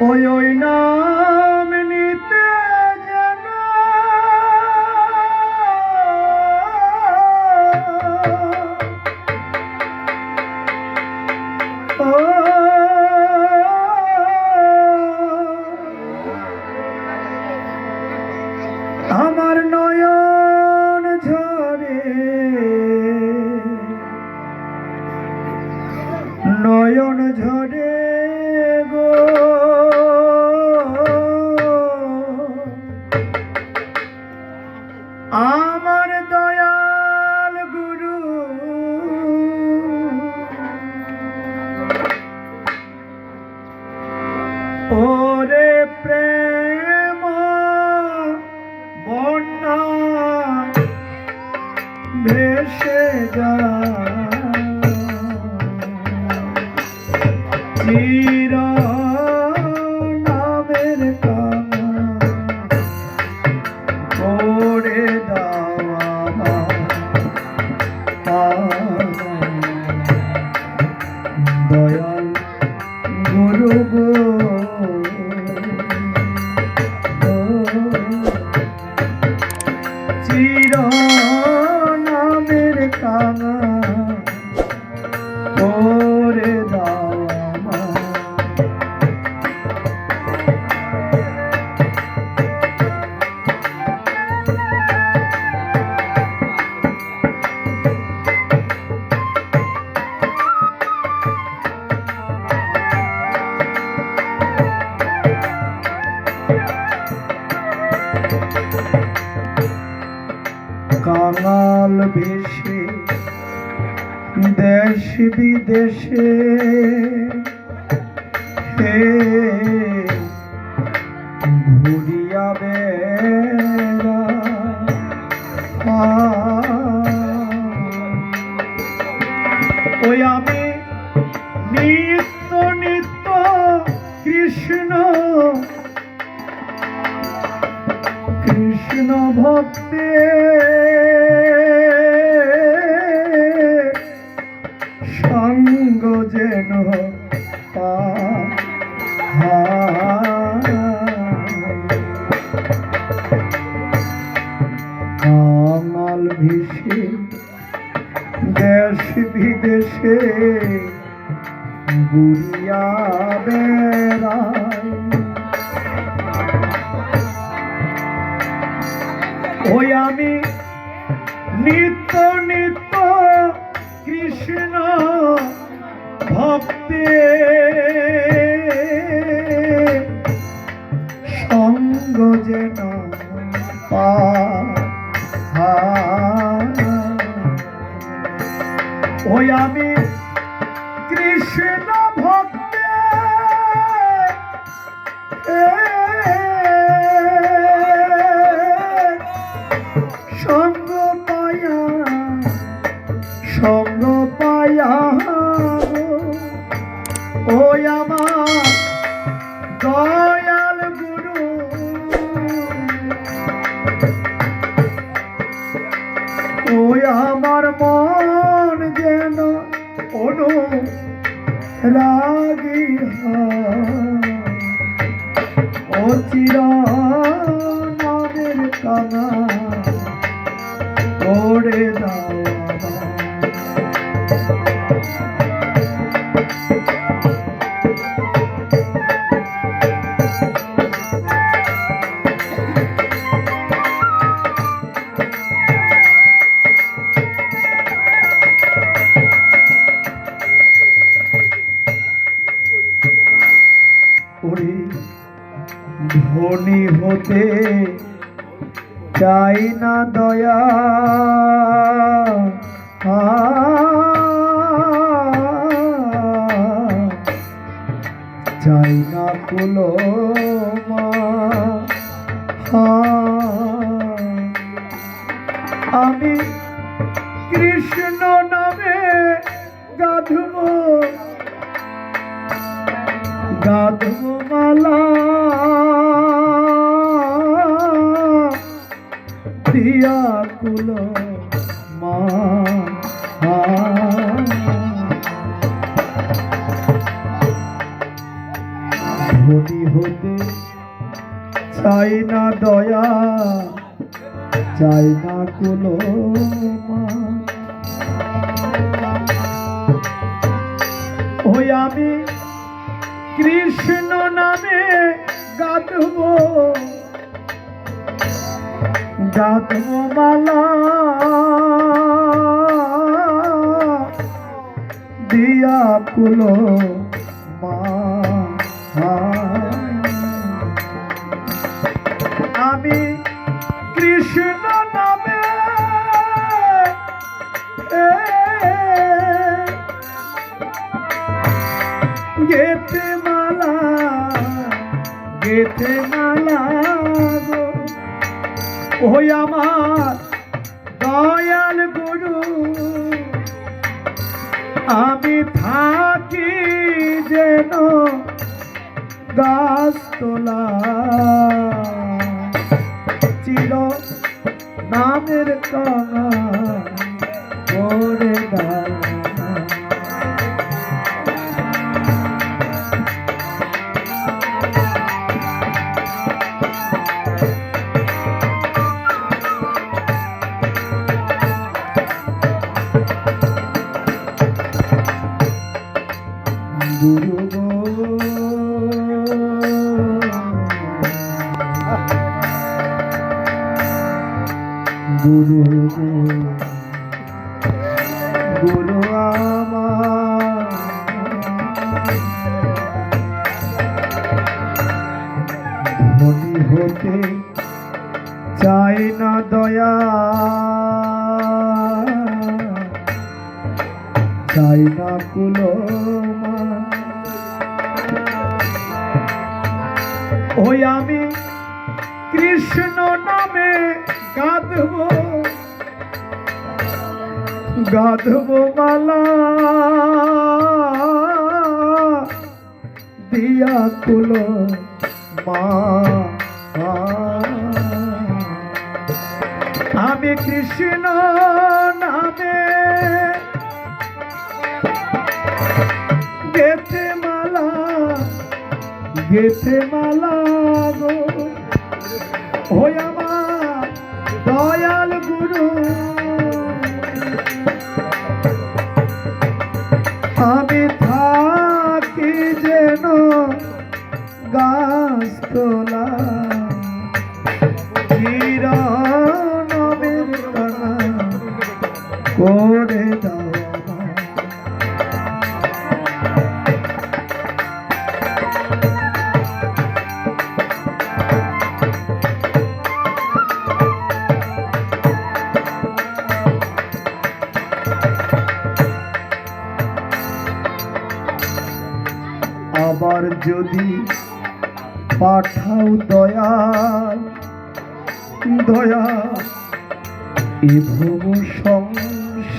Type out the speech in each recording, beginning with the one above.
ওই ওই নাম নিতে যেন আমার নয়ন ঝরে। নয়ন ঝরে ভেসে যা বেশে দেশ বিদেশে হে ঘুরিয়া বেড়া ওই আমি নিত্য নিত্য কৃষ্ণ কৃষ্ণ ভক্তে কামাল ভিসে দেশ বিদেশে গুড়িয়া বেড়ায় ওই আমি নিত্য নিত্য কৃষ্ণ ভক্তে সঙ্গ যেন পাই। ওই আমি কৃষ্ণ ওরে ধনী হতে চাই না দয়া। কুলো আমি কৃষ্ণ নামে গাধব গাধব মালা। দিয়া কুল মা। ধনী হতে চাই না দয়া, চাই না কোনো ওই আমি কৃষ্ণ নামে গাধব গাধব মালা। দিয়া কুলো মা গেতে মালা গেতে মালা গো। ওই আমার দয়াল গুরু, আমি থাকি যেন গাছতলা। চির নামের কানা গুরু গুরু আমার ধনী হতে চাই না দয়া চাই না কুলো ওই আমি কৃষ্ণ নামে গাধব গাধব মালা দিয়া কুলো মা। আমি কৃষ্ণ নামে গেতে মালা গেতে মালা করে দাও আবার যদি পাঠাও দয়া দয়া এ ভব সংসারে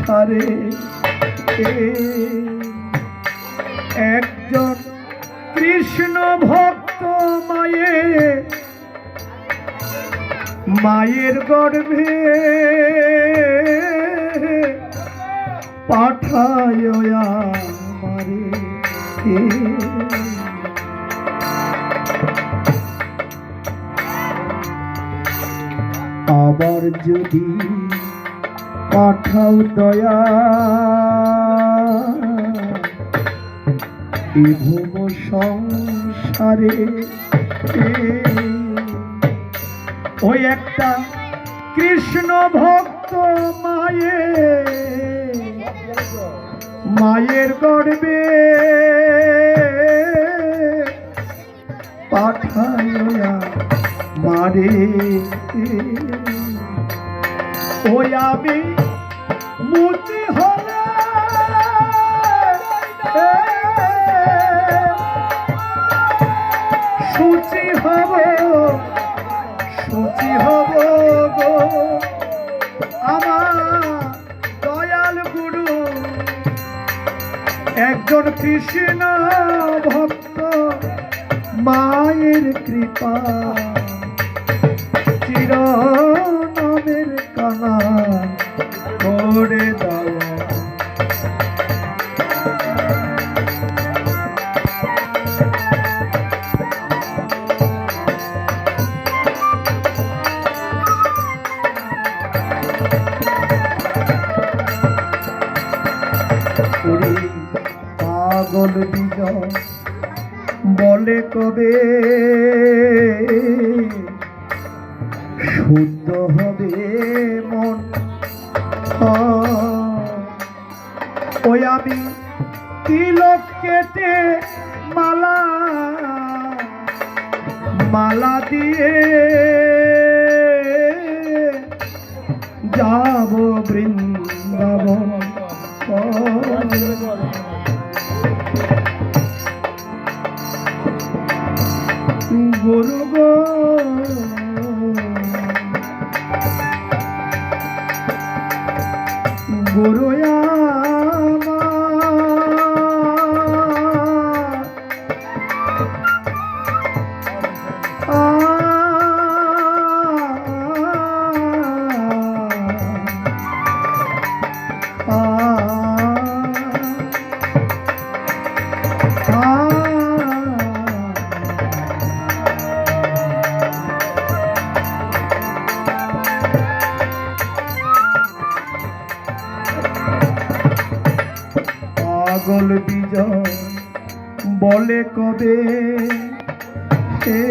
এ একজন কৃষ্ণ ভক্ত মায়ে মায়ের গর্ভে পাঠায় আবার যদি পাঠাও দয়া। ভব সংসারে ওই একটা কৃষ্ণ ভক্ত মায়ে। মায়ের গর্বে পাঠাইয়া মারে। ওই আমি একজন কৃষ্ণ ভক্ত মায়ের কৃপা। চির নামের কানা করে দাও। পাগল বিজয় বলে কবে? শুদ্ধ হবে মন। ওই আমি তিলক কেটে মালা মালা দিয়ে যাব বৃন্দাবন। গুরু পাগল বিজয় বলে কবে? সে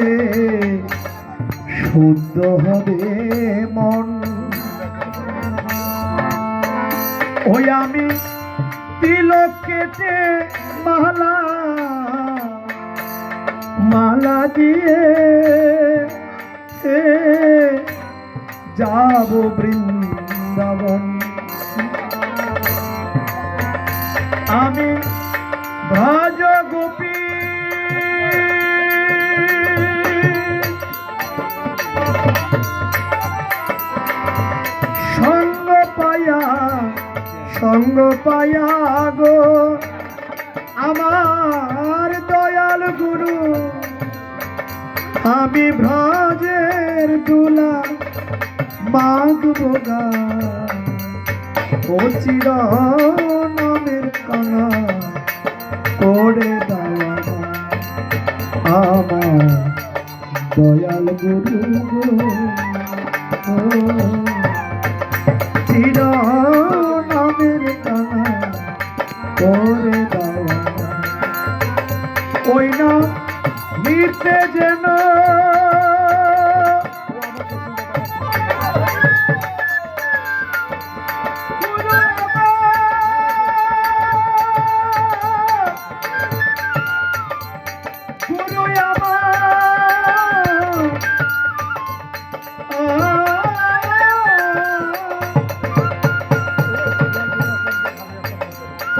শুদ্ধ হবে মন। ওই আমি তিলক কেটে মালা মালা দিয়ে যাব বৃন্দাবন। আমি ভজ গোপী। সঙ্গ পায়া সঙ্গ পায়া গো, আমার দয়াল গুরু। আমি ভ্রজের দুলা মাগ বোগা ও চির নামের কানা করে দেওয়া আমার দয়াল গুরু চির নামের কানা ওই না নিতে যেন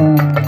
আমার